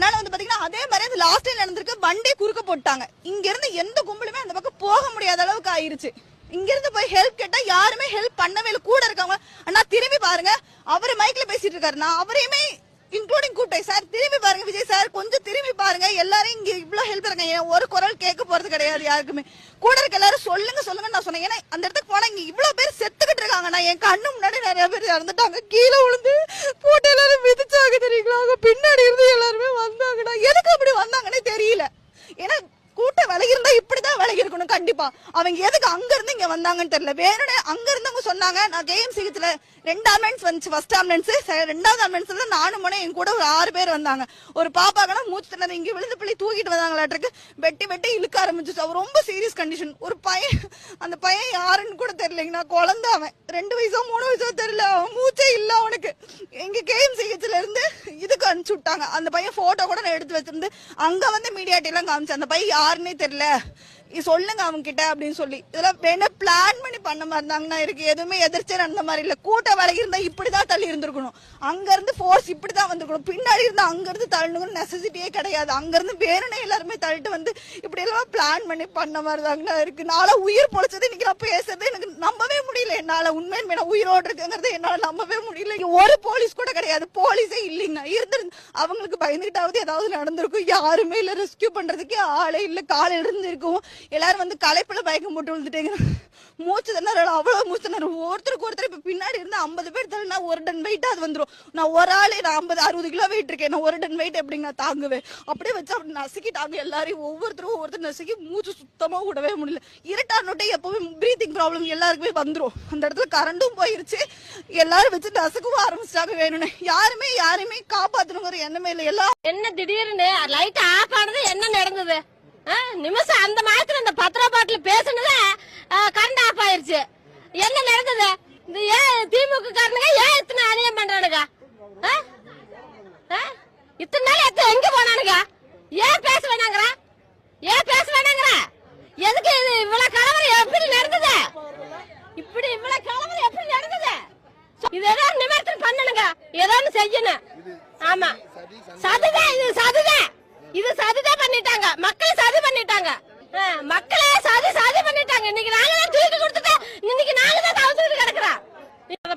அதனால வந்து பாத்தீங்கன்னா அதே மாதிரி அது லாஸ்ட் டைம் நடந்திருக்கு வண்டி குறுக்க போட்டாங்க இங்க இருந்து எந்த கும்பலுமே அந்த பக்கம் போக முடியாத அளவுக்கு ஆயிருச்சு. இங்கிருந்து போய் ஹெல்ப் கேட்டா யாருமே ஹெல்ப் பண்ணவே இல்லை. கூட இருக்கவங்க அண்ணா திரும்பி பாருங்க. அவர் மைக்ல பேசிட்டு இருக்காருண்ணா அவரையுமே இன்க்ளூடிங் கூட்டை சார் திரும்பி பாருங்க விஜய் சார். கொஞ்சம் திரும்பி பாருங்க. எல்லாரும் இங்க இவ்வளவு ஹெல்ப் இருக்காங்க. ஒரு குரல் கேட்க போறது கிடையாது யாருக்குமே. கூட இருக்க எல்லாரும் சொல்லுங்க சொல்லுங்க நான் சொன்னேன். ஏன்னா அந்த இடத்துக்கு போனா இங்க இவ்வளவு பேர் செத்துக்கிட்டு இருக்காங்க. நான் என் கண்ணு முன்னாடி நிறைய பேர் இறந்துட்டாங்க. கீழே விழுந்து போட்டு எல்லாரும் மிதிச்சாங்க தெரியுங்களா? அவங்க பின்னாடி இருந்து எல்லாருமே வந்தாங்கடா. எதுக்கு அப்படி வந்தாங்கன்னே தெரியல. ஏன்னா கூட்ட விலகி இருந்தா இப்படிதான் விலகி இருக்கணும் கண்டிப்பா. அவங்க எதுக்கு அங்க இருந்து இங்க வந்தாங்கன்னு தெரியல. வேணும்னே அங்க இருந்தவங்க சொன்னாங்க. நான் கேஎம் சிகிச்சைல ரெண்டு ஆம்புலன்ஸ் வந்துச்சு. ஃபர்ஸ்ட் ஆம்புலன்ஸ் ரெண்டாவது ஆம்புலன்ஸ்ல நானும் போனேன் என் கூட ஒரு ஆறு பேர் வந்தாங்க. ஒரு பாப்பாக்கெல்லாம் மூச்சு திணறு இங்க விழுந்து பிள்ளை தூக்கிட்டு வந்தாங்களாட்டிருக்கு வெட்டி வெட்டி இழுக்க ஆரம்பிச்சிச்சு. அவர் ரொம்ப சீரியஸ் கண்டிஷன் ஒரு பையன் அந்த பையன் யாருன்னு கூட தெரியலைங்க நான் குழந்தை அவன். ரெண்டு வயசோ மூணு வயசோ தெரியல. அவன் மூச்சே இல்ல அவனுக்கு. எங்க கேஎம் சிகிச்சைல இருந்து இதுக்கு அனுப்பிச்சு விட்டாங்க. அந்த பையன் போட்டோ கூட நான் எடுத்து வச்சிருந்து அங்க வந்து மீடியாட்டி எல்லாம் காமிச்சு அந்த பையன் யாருன்னே தெரியல. சொல்லுங்க அவங்க கிட்ட அப்படின்னு சொல்லி. இதெல்லாம் வேணா பிளான் பண்ணி பண்ண மாதிரி இருந்தாங்கன்னா இருக்கு. எதுவுமே எதிர்த்தே நடந்த மாதிரி இல்ல. கூட்ட விலகி இருந்தா இப்படிதான் தள்ளி இருந்திருக்கணும். அங்க இருந்து ஃபோர்ஸ் இப்படிதான் வந்திருக்கணும். பின்னாடி இருந்தா அங்க இருந்து தள்ளணும்னு நெசசிட்டியே கிடையாது. அங்க இருந்து வேணும்னே எல்லாருமே தள்ளிட்டு வந்து இப்படி எல்லாம் பிளான் பண்ணி பண்ண மாதிரி தாங்கன்னா இருக்கு. நாளா உயிர் பொழைச்சது இன்னைக்கு நான் பேசுறது எனக்கு நம்பவே முடியல. என்னால உண்மையுமே நான் உயிரோடு இருக்குங்கிறது என்னால நம்பவே முடியல. ஒரு போலீஸ் கூட கிடையாது. போலீஸே இல்லைங்க இருந்திருந்து அவங்களுக்கு பயந்துகிட்டாவது ஏதாவது நடந்திருக்கும். யாருமே இல்ல. ரெஸ்கியூ பண்றதுக்கே ஆளே இல்ல. காலையில இருந்து இருக்கும் எல்லாரும் வந்து களைப்பில் பயக்கம் போட்டு விழுந்துட்டேங்க மூச்சு திணறல அவ்வளோ மூச்சு திணறல். ஒருத்தருக்கு ஒருத்தர் இப்போ பின்னாடி இருந்து ஐம்பது பேர் தள்ளினா ஒரு டன் வெயிட் அது வந்துடும் நான் ஒரு ஆளே நான் ஐம்பது அறுபது கிலோ வெயிட் இருக்கேன். நான் ஒரு டன் வெயிட் எப்படி நான் தாங்குவேன்? அப்படியே வச்சு அப்படி நசுக்கிட்டாங்க எல்லாரையும். ஒவ்வொருத்தரும் ஒவ்வொருத்தரும் நசுக்கி மூச்சு சுத்தமாக விடவே முடியல. இருட்டானோட்டே எப்போவுமே ப்ரீத்திங் ப்ராப்ளம் எல்லாருக்குமே வந்துரும். அந்த இடத்துல கரண்டும் போயிருச்சு. எல்லாரும் வச்சு நசுக்கவும் ஆரம்பிச்சிட்டாங்க வேணும்னு. யாருமே யாருமே காப்பாற்றணுங்கிற எண்ணமே இல்லை. எல்லாம் என்ன திடீர்னு? லைட் ஆஃப் ஆனது என்ன நடந்தது? நிமிஷம் அந்த மாதத்துல இந்த பத்து ரூபா பாட்டில் பேசுனது கரண்ட் ஆஃப் ஆயிருச்சு. என்ன நடந்தது? இந்த ஏன் திமுக காரனுங்க ஏன் இத்தனை அநியம் பண்றானுங்க? இத்தனை நாள் எத்த எங்க போனானுங்க? ஏன் பேச வேணாங்கிற? ஏன் பேச வேணாங்கிற? எதுக்கு இது இவ்வளவு கலவரம்? எப்படி நடந்தது? இப்படி இவ்வளவு கலவரம் எப்படி நடந்தது? இது ஏதாவது நிவர்த்தனம் பண்ணணுங்க. ஏதாவது செய்யணும். ஆமா. சதுதான் இது சதுதான். இது சதிதான் பண்ணிட்டாங்க. மக்களை சதி பண்ணிட்டாங்க. மக்களை சதி சதி பண்ணிட்டாங்க. இன்னைக்கு நாங்க தூக்கி கொடுத்துட்டு இன்னைக்கு நாங்க தான் தவிர்த்துட்டு கிடக்குறோம்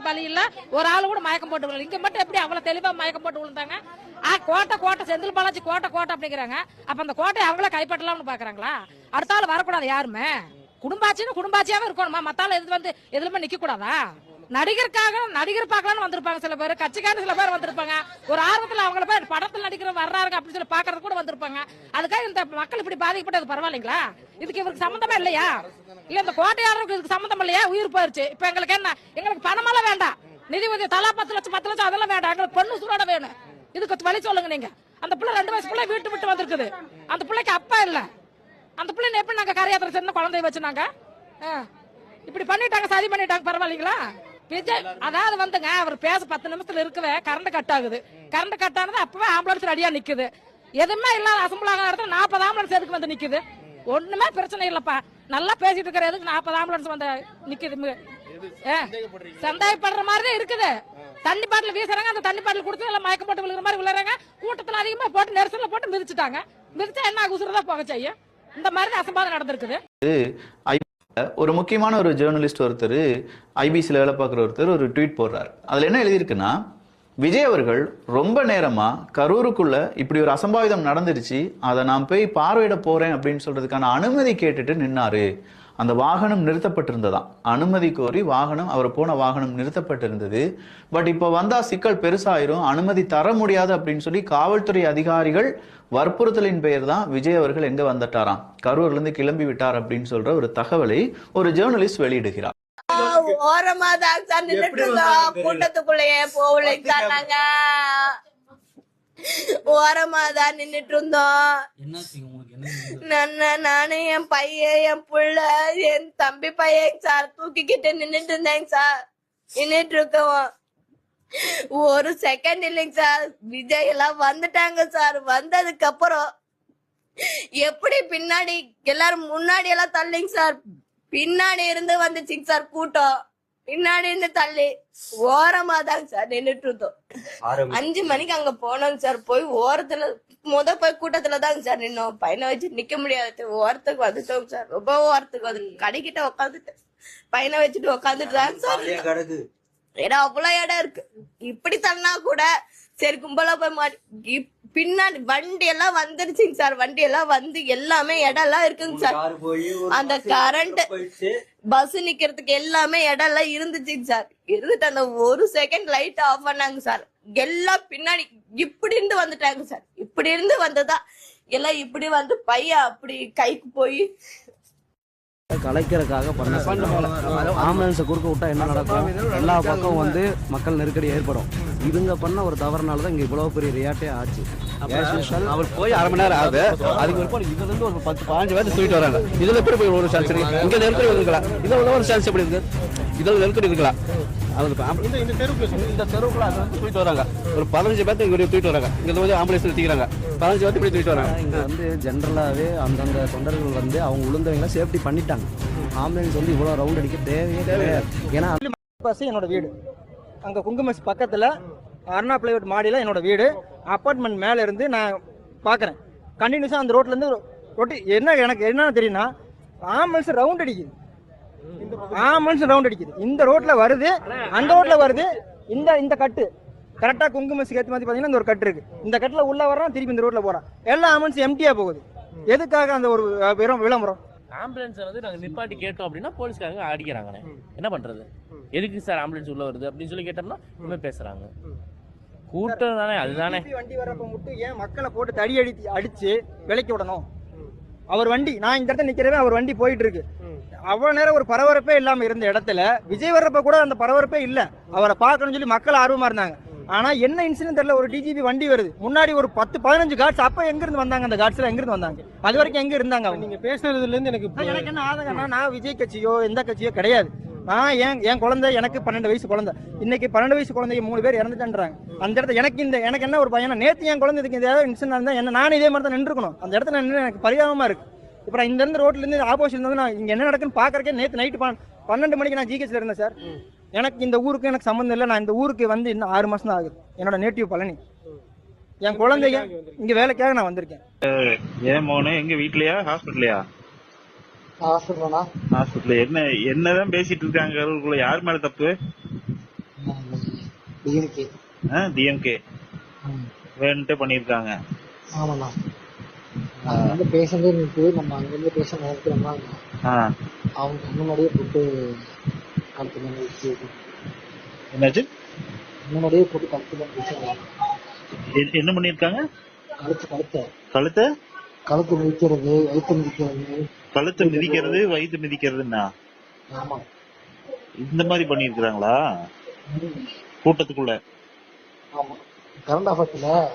பலியில ஒரு ஆள் கூட மயக்கம் போட்டு விழுந்து இங்க மட்டும் எப்படி அவ்வளவு தெளிவா மயக்கம் போட்டு விழுந்தாங்க? ஆ கோட்டை கோட்டை செந்தில் பாலாஜி கோட்டை கோட்டை அப்படிங்கிறாங்க. அப்ப அந்த கோட்டை அவங்கள கைப்பற்றலாம்னு பாக்குறாங்களா? அடுத்த ஆள் வரக்கூடாது யாருமே? குடும்பாச்சின்னு குடும்பாச்சியாவே இருக்கணுமா? மத்தால எது வந்து எதுலுமே நிக்க கூடாதா நடிகருக்காக நடிகர் பார்க்கலாம்னு வந்திருப்பாங்க சில பேர். கட்சிக்காரன் சில பேர் வந்திருப்பாங்க. ஒரு ஆர்வத்தில் அவங்கள பேர் படத்தில் நடிக்கிற வர்றாருங்க அப்படின்னு சொல்லி பாக்குறது கூட வந்திருப்பாங்க. அதுக்காக இந்த மக்கள் இப்படி பாதிக்கப்பட்டது பரவாயில்லைங்களா? இதுக்கு இவருக்கு சம்பந்தமா இல்லையா? இல்ல இந்த கோட்டையாளருக்கு இதுக்கு சம்மந்தம் இல்லையா? உயிர் போயிருச்சு. இப்ப எங்களுக்கு என்ன? எங்களுக்கு பணமெல்லாம் வேண்டாம். நிதி உதவி தலா பத்து லட்சம் பத்து லட்சம் அதெல்லாம் வேண்டாம். எங்களுக்கு பொண்ணு சூடாட வேணும். இதுக்கு வழி சொல்லுங்க நீங்க. அந்த பிள்ளை ரெண்டு வயசு பிள்ளை வீட்டு விட்டு வந்திருக்குது. அந்த பிள்ளைக்கு அப்பா இல்ல. அந்த பிள்ளை எப்படி நாங்க கரையாத்திர சின்ன குழந்தைய வச்சு நாங்க ஆ. இப்படி பண்ணிட்டாங்க சரி பண்ணிட்டாங்க பரவாயில்லைங்களா? விஜய் அதாவது வந்துங்க அவர் பேச பத்து நிமிஷத்துல இருக்கவே கரண்ட் கட் ஆகுது. கரண்ட் கட் ஆனது அப்பவே ஆம்புலன்ஸ் ரெடியா நிக்குது. எதுவுமே இல்லாத அசம்பிள் ஆகிற இடத்துல நாற்பது ஆம்புலன்ஸ் எதுக்கு வந்து நிக்குது? ஒண்ணுமே பிரச்சனை இல்லப்பா. நல்லா பேசிட்டு இருக்கிற எதுக்கு நாற்பது ஆம்புலன்ஸ் வந்து நிக்குது? சந்தேகப்படுற மாதிரி தான் இருக்குது. தண்ணி பாட்டில் வீசுறாங்க அந்த தண்ணி பாட்டில் கொடுத்து எல்லாம் மயக்கம் போட்டு விழுகிற மாதிரி விழுறாங்க. கூட்டத்தில் அதிகமா போட்டு நெரிசலில் போட்டு மிதிச்சுட்டாங்க. மிதிச்சா என்ன உசுரதா போக செய்யும். இந்த மாதிரி தான் அசம்பாதம் நடந்திருக்குது. ஒரு முக்கியமான ஒரு ஜேர்னலிஸ்ட் ஒருத்தர் ஐபிசியில் வேலை பார்க்குற ஒருத்தர் ஒரு ட்வீட் போடுறார். அதில் என்ன எழுதியிருக்குன்னா விஜய் அவர்கள் ரொம்ப நேரமா கரூருக்குள்ள இப்படி ஒரு அசம்பாவிதம் நடந்துருச்சு அதை நான் போய் பார்வையிட போறேன் அப்படின்னு சொல்றதுக்கான அனுமதி கேட்டுட்டு நின்னாரு. அந்த வாகனம் நிறுத்தப்பட்டிருந்ததாம். அனுமதி கோரி வாகனம் அவர் போன வாகனம் நிறுத்தப்பட்டிருந்தது. பட் இப்போ வந்தா சிக்கல் பெருசாயிரும் அனுமதி தர முடியாது அப்படின்னு சொல்லி காவல்துறை அதிகாரிகள் வற்புறுத்தலின் பெயர் தான் விஜய் அவர்கள் எங்க வந்துட்டாராம். கரூர்ல இருந்து கிளம்பி விட்டார் அப்படின்னு சொல்ற ஒரு தகவலை ஒரு ஜேர்னலிஸ்ட் வெளியிடுகிறார். ஓரமா தான் சார் நின்னுட்டு இருந்தோம். கூட்டத்துக்குள்ளேயே போகலைங்க சார் நாங்க ஓரமா தான் நின்னுட்டு இருந்தோம். என்னாச்சுங்க உங்களுக்கு? என்ன நான் நானு என் பையன் என் புள்ள என் தம்பி பையன் சார் தூக்கிக்கிட்டு நின்னுட்டு இருந்தேங்க சார். நின்னுட்டு இருக்கோம். ஒரு செகண்ட் இல்லைங்க சார். விஜய் எல்லாம் வந்துட்டாங்க சார். வந்ததுக்கு அப்புறம் எப்படி பின்னாடி எல்லாரும் முன்னாடி எல்லாம் தள்ளிங்க சார். பின்னாடி இருந்து வந்துச்சுங்க சார் கூட்டம். பின்னாடி இருந்து தள்ளி. ஓரமா தாங்க சார் நின்னுட்டு இருந்தோம். அஞ்சு மணிக்கு அங்க போனோங்க சார். போய் ஓரத்துல முத போய் கூட்டத்துல தாங்க சார் நின்னோம். பையனை வச்சு நிக்க முடியாது. ஓரத்துக்கு வந்துட்டோங்க சார். ரொம்ப ஓரத்துக்கு வந்து கடைக்கிட்ட உட்காந்துட்டு பையனை வச்சுட்டு உட்காந்துட்டு தாங்க சார். ஏன்னா அவ்வளவு இடம் இருக்கு. இப்படி தள்ளனா கூட சரி கும்பலா போய் மாட்டி பின்னாடி வண்டி எல்லாம் வந்துருச்சுங்க சார். வண்டி எல்லாம் வந்து எல்லாமே இடம் எல்லாம் இருக்குங்க சார். அந்த கரண்ட் பஸ் நிக்கிறதுக்கு எல்லாமே இடம் எல்லாம் இருந்துச்சுங்க சார். இருந்துட்டு அந்த ஒரு செகண்ட் லைட் ஆஃப் பண்ணாங்க சார். எல்லாம் பின்னாடி இப்படி இருந்து வந்துட்டாங்க சார். இப்படி இருந்து வந்ததா? எல்லாம் இப்படி வந்து பையன் அப்படி கைக்கு போய் கலைக்கிறதுக்காக பண்ண ஆம்புலன்ஸை குறுக்க விட்டா என்ன நடக்கும்? எல்லா பக்கம் வந்து மக்கள் நெருக்கடி ஏற்படும். இதுங்க பண்ண ஒரு தவறுனால தான் இங்க இவ்வளவு பெரிய ரியாட்டே ஆச்சு. அவர் போய் அரை மணி நேரம் ஆகுது. அதுக்கு ஒரு இதுல இருந்து ஒரு பத்து பதினஞ்சு பேர் தூக்கிட்டு வராங்க. இதுல எப்படி போய் ஒரு சான்ஸ் இருக்கு? இங்க நெருக்கடி இருக்கலாம் இதுல ஒரு சான்ஸ் எப்படி இருக்கு? இதுல நெருக்கடி இருக்கலாம் அது இப்ப ஆம்பு- இந்த தெருவுக்கு இந்த தெருவுக்குள்ள அது வந்து தூக்கிட்டு வராங்க. ஒரு பதினஞ்சு பேர்த்து இங்க தூக்கிட்டு வராங்க. இங்க வந்து ஆம்புலன்ஸ் தூக்கிறாங்க பதினஞ்சு பேர்த்து இப்படி தூக்கிட்டு வராங்க. இங்க வந்து ஜென்ரலாவே அந்தந்த தொண்டர்கள் வந்து அவங்க உளுந்தவங்களை சேஃப்டி பண்ணிட்டாங்க. ஆம்புலன்ஸ் வந்து இவ்வளவு ரவுண்ட் அடிக்க தேவையே கிடையாது. ஏன்னா பஸ் என்னோட வீடு. அங்கே குங்குமஸ் பக்கத்தில் அருணா பிளைவுட் மாடியில் என்னோட வீடு. அப்பார்ட்மெண்ட் மேலே இருந்து நான் பார்க்குறேன் கண்டினியூஸாக அந்த ரோட்லேருந்து ரொட்டி என்ன எனக்கு என்னன்னு தெரியும்னா ஆம்புலன்ஸ் ரவுண்ட் அடிக்குது. ஆம்புலன்ஸ் ரவுண்ட் அடிக்குது. இந்த ரோட்டில் வருது அந்த ரோட்டில் வருது இந்த இந்த கட்டு. கரெக்டாக குங்குமஸுக்கு ஏற்ற மாதிரி பார்த்தீங்கன்னா இந்த ஒரு கட்டு இருக்குது இந்த கட்டில் உள்ள வர்றான் திருப்பி இந்த ரோட்டில் போகிறான் எல்லா ஆம்புலன்ஸ் எம்டியாக போகுது. எதுக்காக அந்த ஒரு வெறும் விளம்பரம்? ஆம்புலன்ஸை வந்து நாங்கள் நிப்பாட்டி கேட்டோம் அப்படின்னா போலீஸ்காரங்க அடிக்கிறாங்கண்ணே. என்ன பண்றது? எதுக்கு சார் ஆம்புலன்ஸ் உள்ள வருது அப்படின்னு சொல்லி கேட்டோம்னா இனிமே பேசுறாங்க. கூட்டம் தானே அதுதானே. வண்டி வர்றப்ப மட்டும் ஏன் மக்களை போட்டு தடி அடித்து அடிச்சு விலைக்கு விடணும்? அவர் வண்டி நான் இந்த இடத்துல நிக்கிறவே அவர் வண்டி போயிட்டு இருக்கு அவ்வளவு நேரம் ஒரு பரபரப்பே இல்லாம இருந்த இடத்துல விஜய் வர்றப்ப கூட அந்த பரபரப்பே இல்ல. அவரை பார்க்கணும்னு சொல்லி மக்கள் ஆர்வமா இருந்தாங்க. ஆனா என்ன இன்சிடென்ட் தெரியல ஒரு டிஜிபி வண்டி வருது. முன்னாடி ஒரு பத்து பதினஞ்சு காட்ஸ் அப்ப எங்க இருந்து வந்தாங்க அந்த காட்ஸ்ல எங்க இருந்து வந்தாங்க? அது வரைக்கும் எங்க இருந்தாங்க நீங்க பேசுனதுல இருந்து எனக்கு எனக்கு என்ன ஆதங்கம்னா நான் விஜய் கட்சியோ எந்த கட்சியோ கிடையாது. நான் என் என் குழந்தை எனக்கு பன்னெண்டு வயசு குழந்தை. இன்னைக்கு பன்னெண்டு வயசு குழந்தைங்க மூணு பேர் இறந்துட்டான்றாங்க. அந்த இடத்துல எனக்கு இந்த எனக்கு என்ன ஒரு பையனா நேத்து என் குழந்தைக்கு இந்த ஏதாவது இன்சிடென்ட் இருந்தால் என்ன நானும் இதே மாதிரி தான் நின்றுக்கணும் அந்த இடத்துல நின்று எனக்கு பரிதாபமாக இருக்கு. இப்போ நான் இந்த ரோட்லேருந்து ரோட்ல இருந்து நான் இங்க என்ன நடக்குன்னு பாக்குறக்கே நேத்து நைட்டு பன்னெண்டு மணிக்கு நான் ஜிஹெச்ல இருந்தேன் சார். எனக்கு இந்த ஊருக்கு எனக்கு சம்மந்தம் இல்லை. நான் இந்த ஊருக்கு வந்து இன்னும் ஆறு மாதம் தான் ஆகுது. என்னோட நேட்டிவ் பழனி. என் குழந்தைங்க இங்க வேலைக்காக நான் வந்திருக்கேன். ஏன் மோனு எங்கள் வீட்லையா? ஹாஸ்பிட்டலையா ஹாஸ்பிட்டலா என்ன என்னதான் பேசிட்டு இருக்காங்க கரூருக்குள்ள யார் மேல தப்பு? டிஎம்கே டிஎம்கே வேணுன்ட்டு பண்ணிருக்காங்க ஆமாண்ணா. வந்து பேஷண்டே நிற்கு நம்ம அங்கேருந்து பேஷண்ட் நினைக்கிறோம்னா ஆ, அவங்க முன்னாடியே போட்டு கழுத்து மேலே வச்சு என்னாச்சு? முன்னாடியே போட்டு கழுத்து மேலே வச்சு எ- என்ன பண்ணிருக்காங்க கழுத்து கழுத்தை. கழுத்தை? கழுத்து மிதிக்கிறது வயிற்று மிதிக்கிறது. கழுத்தை மிதிக்கிறது வயிற்று மிதிக்கிறதுன்னா? ஆமா. இந்த மாதிரி பண்ணிருக்காங்களா கூட்டத்துக்குள்ள? ஆமா. கரண்ட் ஆஃபத்தில்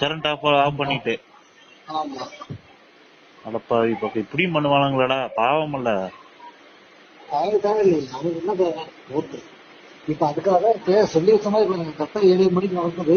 கரண்ட் ஆஃப் ஆஃப் பண்ணிட்டு. ஆமா. அடப்பா இப்ப இப்படியும் பண்ணுவானுங்களாடா. பாவம் இல்ல. இப்ப அதுக்காக சொல்லி வச்ச மாதிரி கரெக்டா ஏழு மணிக்கு நடக்குது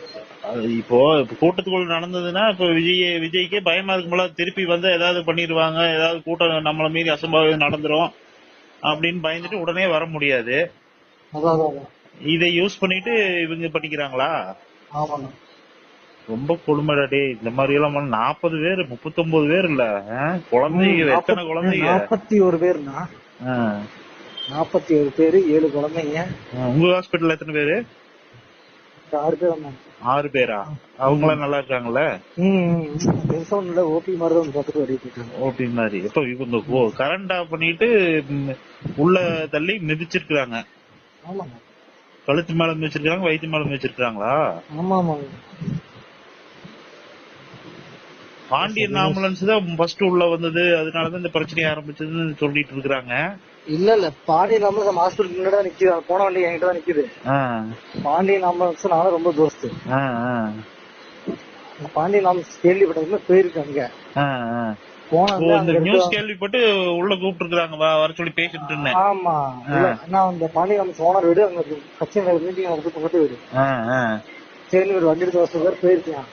இப்போ கூட்டத்துக்குள்ள நடந்ததுன்னா இப்ப விஜய் விஜய்க்கே பயமா இருக்கும்போல திருப்பி வந்து ஏதாவது பண்ணிடுவாங்க ஏதாவது கூட்டம் நம்மள மீறி அசம்பாவிதம் நடந்துரும் அப்படின்னு பயந்துட்டு உடனே வர முடியாது. இதை யூஸ் பண்ணிட்டு இவங்க பண்ணிக்கிறாங்களா? ரொம்ப கொடுமைடா டேய் இந்த மாதிரி எல்லாம் நாற்பது பேர் முப்பத்தொன்பது பேர் இல்ல? குழந்தைங்க எத்தனை குழந்தைங்க? நாற்பத்தி ஒரு பேர்னா. நாற்பத்தி ஒரு பேரு ஏழு குழந்தைங்க. உங்க ஹாஸ்பிட்டல்ல எத்தனை பேரு? ஆறு பேர் ஆறு பேரா? அவங்க எல்லாம் நல்லா இருக்காங்கல்ல இல்ல ஓபி மாதிரி. தான் பார்த்துட்டு ஓடிட்டு ஓபி மாதிரி இப்ப இவங்க கரண்ட் ஆஃப் பண்ணிட்டு உள்ள தள்ளி மிதிச்சிருக்காங்க ஆமாங்க கழுத்து மேல மிதிச்சிருக்காங்க வயிற்று மேல மிதிச்சிருக்காங்களா ஆமா ஆமாங்க பாண்டியன் ஆம்புலன்ஸ் தான் ஃபர்ஸ்ட் உள்ள வந்தது. அதனாலதான் இந்த பிரச்சனை ஆரம்பிச்சதுன்னு சொல்லிட்டு இருக்காங்க இல்ல இல்ல. பாண்டியன் ஆம்புலன்ஸ் நம்ம ஹாஸ்பிட்டல் முன்னாடி தான் நிக்குது. அது போன வண்டி என்கிட்ட தான் நிக்குது பாண்டியன் ஆம்புலன்ஸ் நானும் ரொம்ப தோஸ்து. பாண்டியன் ஆம்புலன்ஸ் கேள்விப்பட்டதுல போயிருக்கேன் அங்க. போன இந்த நியூஸ் கேள்விப்பட்டு உள்ள கூப்பிட்டு வா வர சொல்லி பேசிட்டு இருந்தேன். ஆமா. நான் அந்த பாண்டியன் ஆம்புலன்ஸ் ஓனர் வீடு அங்க மீட்டிங் பக்கத்து வீடு. சரி ஒரு வண்டி எடுத்து வருஷம் பேர் போயிருக்கேன்.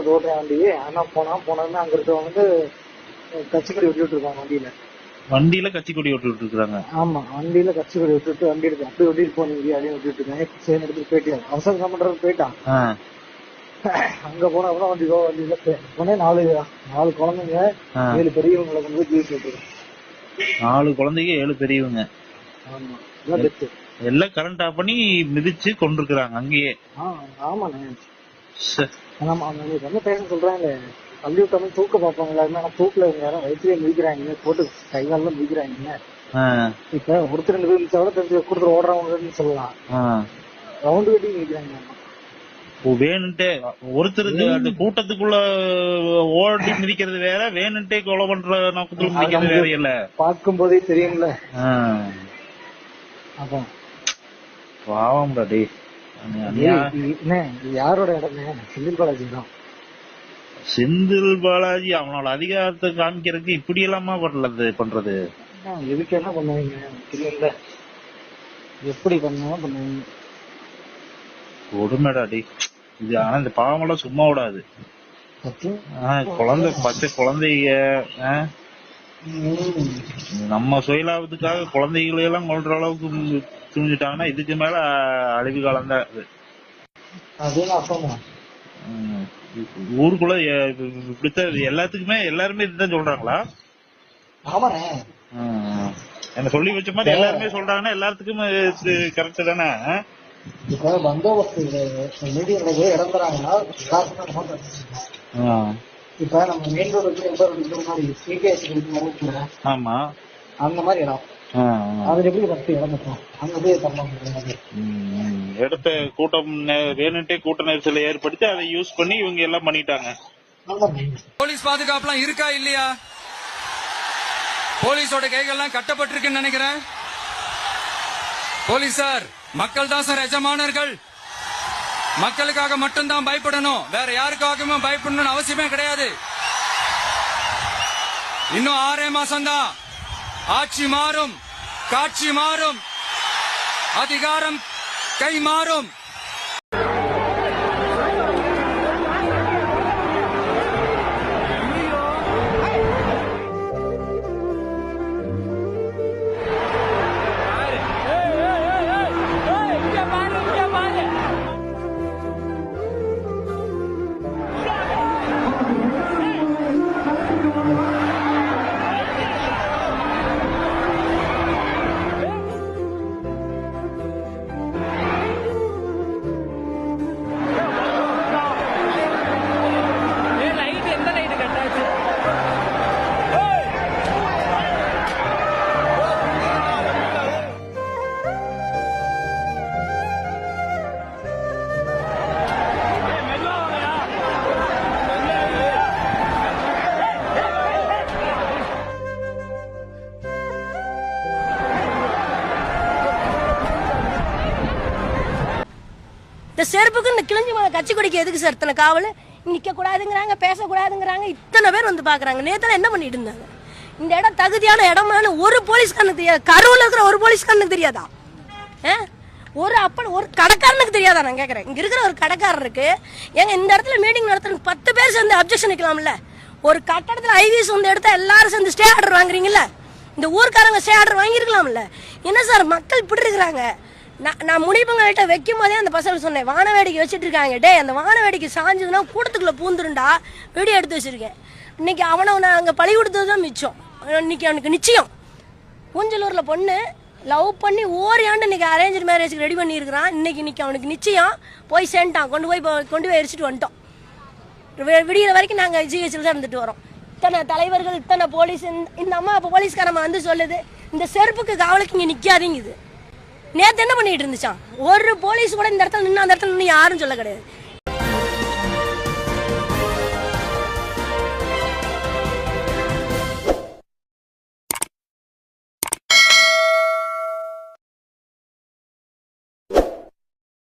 ஒரு ஓட்டுறேன் வண்டி ஆனா போனா போனோம்னா அங்க இருக்கவங்க வந்து கட்சிக்கொடி விட்டுட்டு இருக்காங்க வண்டியில. வண்டியில கட்சி கொடி விட்டுட்டு இருக்காங்க ஆமா வண்டியில கட்சிக்கொடி விட்டுட்டு வண்டி எடுத்து அப்படியே ஓட்டிட்டு போனீங்க அப்படின்னு விட்டுட்டு இருக்காங்க. சரி எடுத்துட்டு போயிட்டேன் அவசரம் என்ன பண்றது? போயிட்டான் அங்க போனா அப்புறம் வண்டி போ வண்டியில போனே நாலு நாலு குழந்தைங்க. ஏழு பெரியவங்களை கொண்டு போய் ஜூஸ் விட்டுரு நாலு குழந்தைங்க ஏழு பெரியவங்க. ஆமா எல்லாம் கரண்ட் ஆஃப் பண்ணி மிதிச்சு கொண்டிருக்கிறாங்க அங்கேயே. ஆமா என்ன பேச சொல்றாங்க பள்ளி விட்டாலும் தூக்க பார்ப்பாங்க எல்லாருமே ஆனா தூக்கல இவங்க யாரும் வயிற்றுலயே மிதிக்கிறாங்க போட்டு கை காலெல்லாம் மிதிக்கிறாங்க இப்ப ஒருத்தர் ரெண்டு பேர் மிதிச்சா கூட தெரிஞ்சு கொடுத்துரு ஓடுறவங்கன்னு சொல்லலாம். ரவுண்டு கட்டி மிதிக்கிறாங்க ஓ, வேணுன்ட்டே ஒருத்தருக்கு கூட்டத்துக்குள்ள ஓடி மிதிக்கிறது வேற வேணுன்ட்டே கொலை பண்ற நோக்கத்துல மிதிக்கிறது வேற இல்ல பார்க்கும் போதே தெரியும்ல. அதான் பாவம்டா டேய். என்ன? யாரோட இடமே செந்தில் பாலாஜி தான். செந்தில் பாலாஜி அவனோட அதிகாரத்தை காமிக்கிறதுக்கு இப்படி எல்லாமா பண்ணது பண்றது? அதான் எதுக்கு என்ன பண்ணுவீங்க? தெரியல. எப்படி பண்ணாலும் பண்ணுவீங்க. கொடுமைடா டேய். இது ஆனா இந்த பாவமெல்லாம் சும்மா விடாது. குழந்தை பச்சை குழந்தைங்க. நம்ம சுயலாபத்துக்காக குழந்தைகளை எல்லாம் கொல்ற அளவுக்கு துணிஞ்சிட்டாங்கன்னா இதுக்கு மேல அழிவு காலம் தான். அதே. ஊருக்குள்ள இப்படித்தான் எல்லாத்துக்குமே எல்லாருமே இதுதான் சொல்றாங்களா ஆமாண்ணே. என்ன சொல்லி வச்ச மாதிரி எல்லாருமே சொல்றாங்கன்னா எல்லாத்துக்கும் கரெக்ட் தானே? இப்ப பந்தோபஸ்து மீடியம் இடம் தராங்கன்னா எல்லாருக்குமே amount வச்சிருக்கோம். ஆ. இப்ப நம்ம மெயின் ரோடு இருக்குல்ல ஆமா அந்த மாதிரி இடம். அதுல எப்படி இடம் இருக்கும் அங்க போய் தரலாம். எடுத்த கூட்டம் வேணுட்டே கூட்ட நெரிசலை ஏற்படுத்தி அதை யூஸ் பண்ணி இவங்க எல்லாம் பண்ணிட்டாங்க. போலீஸ் பாதுகாப்புலாம் இருக்கா இல்லையா? போலீஸோட கைகள்லாம் கட்டப்பட்டிருக்குன்னு நினைக்கிறேன். போலீசார் மக்கள் தான் சார் எஜமானர்கள். மக்களுக்காக மட்டும்தான் பயப்படணும். வேற யாருக்காகவும் பயப்படணும்னு அவசியமே கிடையாது. இன்னும் ஆறே மாசம்தான். ஆட்சி மாறும். காட்சி மாறும். அதிகாரம் கை மாறும் இந்த செருப்புக்கு இந்த கிழிஞ்சு போன கட்சி கொடிக்கு எதுக்கு சார் இத்தனை காவல்? நிக்க கூடாதுங்கிறாங்க பேசக்கூடாதுங்கிறாங்க இத்தனை பேர் வந்து பார்க்குறாங்க. நேத்துல என்ன பண்ணிட்டு இருந்தாங்க? இந்த இடம் தகுதியான இடமான ஒரு போலீஸ்காரனுக்கு தெரியாது. கரூர்ல இருக்கிற ஒரு போலீஸ்காரனுக்கு தெரியாதா? ஆ? ஒரு அப்பன் ஒரு கடைக்காரனுக்கு தெரியாதா நான் கேட்குறேன் இங்கே இருக்கிற ஒரு கடைக்காரருக்கு ஏங்க இந்த இடத்துல மீட்டிங் நடத்துறதுக்கு பத்து பேர் சேர்ந்து அப்ஜெக்ஷன் வைக்கலாம்ல? ஒரு கட்டடத்தில் ஐவிஎஸ் வந்து எடுத்தா எல்லாரும் சேர்ந்து ஸ்டே ஆர்டர் வாங்குறீங்களா இந்த ஊர்க்காரங்க ஸ்டே ஆர்டர் வாங்கியிருக்கலாம்ல? என்ன சார் மக்கள் இப்படி இருக்கிறாங்க? நான் நான் முனிப்பங்கள்கிட்ட வைக்கும் போதே அந்த பசங்க சொன்னேன் வான வேடிக்கை வச்சுட்டு இருக்காங்க டே அந்த வான வேடிக்கை சாஞ்சதுன்னா கூட்டத்துக்குள்ள பூந்துருண்டா வீடியோ எடுத்து வச்சிருக்கேன். இன்னைக்கு அவனை நான் அங்கே பழி கொடுத்தது தான் மிச்சம். இன்னைக்கு அவனுக்கு நிச்சயம். ஊஞ்சலூர்ல பொண்ணு லவ் பண்ணி ஓரியாண்டு இன்னைக்கு அரேஞ்ச் மேரேஜ்க்கு ரெடி பண்ணியிருக்கிறான். இன்னைக்கு இன்னைக்கு அவனுக்கு நிச்சயம். போய் சேர்ந்துட்டான். கொண்டு போய் கொண்டு போய் எரிச்சிட்டு வந்துட்டோம். வி- விடியிற வரைக்கும் நாங்கள் ஜிஹெச்சில் தான் இருந்துட்டு வரோம். இத்தனை தலைவர்கள் இத்தனை போலீஸ் இந்த- இந்த அம்மா இப்போ போலீஸ்காரம்மா வந்து சொல்லுது இந்த செருப்புக்கு காவலுக்கு இங்கே நிற்காதீங்குது நேற்று என்ன பண்ணிட்டு இருந்துச்சான் ஒரு போலீஸ் கூட இந்த இடத்துல நின்று அந்த இடத்துல நின்று யாரும் சொல்ல கிடையாது.